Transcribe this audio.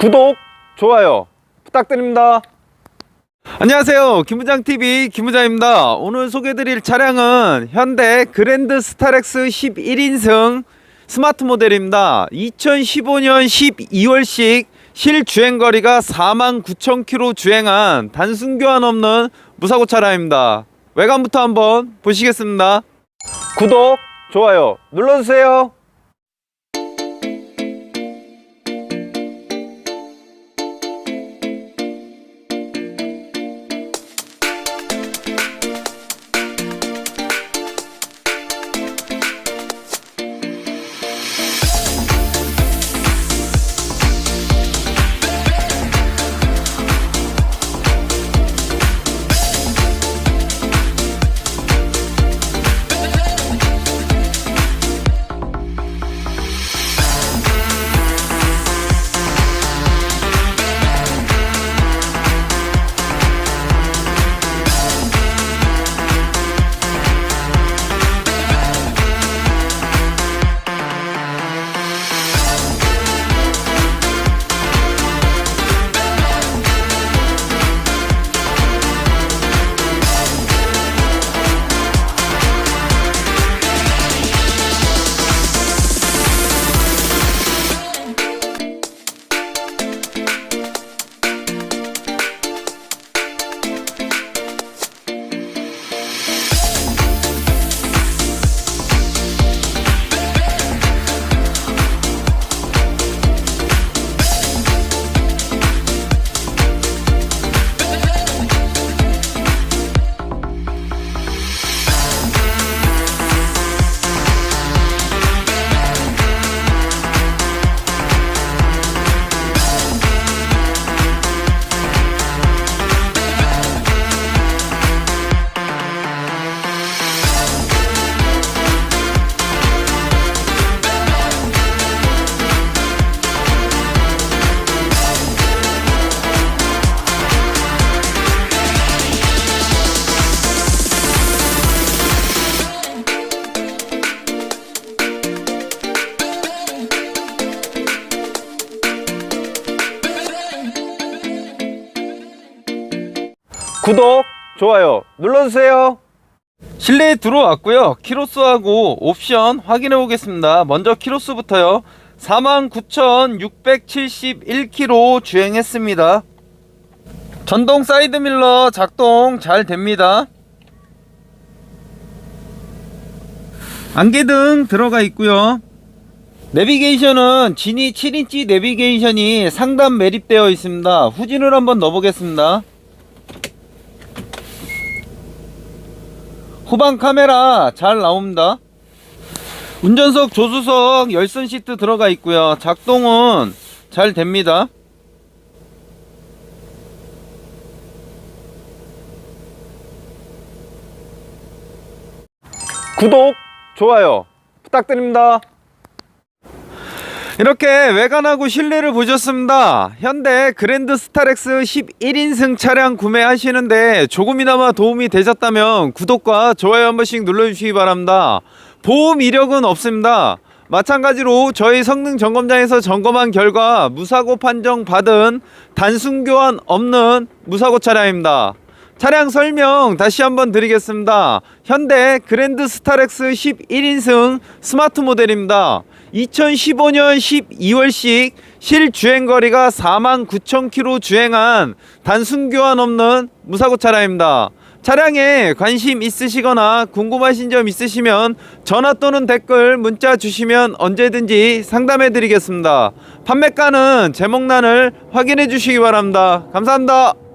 구독, 좋아요 부탁드립니다. 안녕하세요. 김부장TV 김부장입니다. 오늘 소개해드릴 차량은 현대 그랜드 스타렉스 11인승 스마트 모델입니다. 2015년 12월식 실주행거리가 49,000km 주행한 단순 교환 없는 무사고 차량입니다. 외관부터 한번 보시겠습니다. 구독, 좋아요 눌러주세요. 구독, 좋아요 눌러주세요. 실내에 들어왔고요. 키로수하고 옵션 확인해 보겠습니다. 먼저 키로수부터요. 49,671km 주행했습니다. 전동 사이드밀러 작동 잘 됩니다. 안개등 들어가 있고요. 내비게이션은 지니 7인치 내비게이션이 상단 매립되어 있습니다. 후진을 한번 넣어보겠습니다. 후방 카메라 잘 나옵니다. 운전석 조수석 열선 시트 들어가 있고요. 작동은 잘 됩니다. 구독, 좋아요 부탁드립니다. 이렇게 외관하고 실내를 보셨습니다. 현대 그랜드 스타렉스 11인승 차량 구매하시는데 조금이나마 도움이 되셨다면 구독과 좋아요 한 번씩 눌러주시기 바랍니다. 보험 이력은 없습니다. 마찬가지로 저희 성능 점검장에서 점검한 결과 무사고 판정 받은 단순 교환 없는 무사고 차량입니다. 차량 설명 다시 한번 드리겠습니다. 현대 그랜드 스타렉스 11인승 스마트 모델입니다. 2015년 12월식 실주행 거리가 49,000km 주행한 단순 교환 없는 무사고 차량입니다. 차량에 관심 있으시거나 궁금하신 점 있으시면 전화 또는 댓글 문자 주시면 언제든지 상담해 드리겠습니다. 판매가는 제목란을 확인해 주시기 바랍니다. 감사합니다.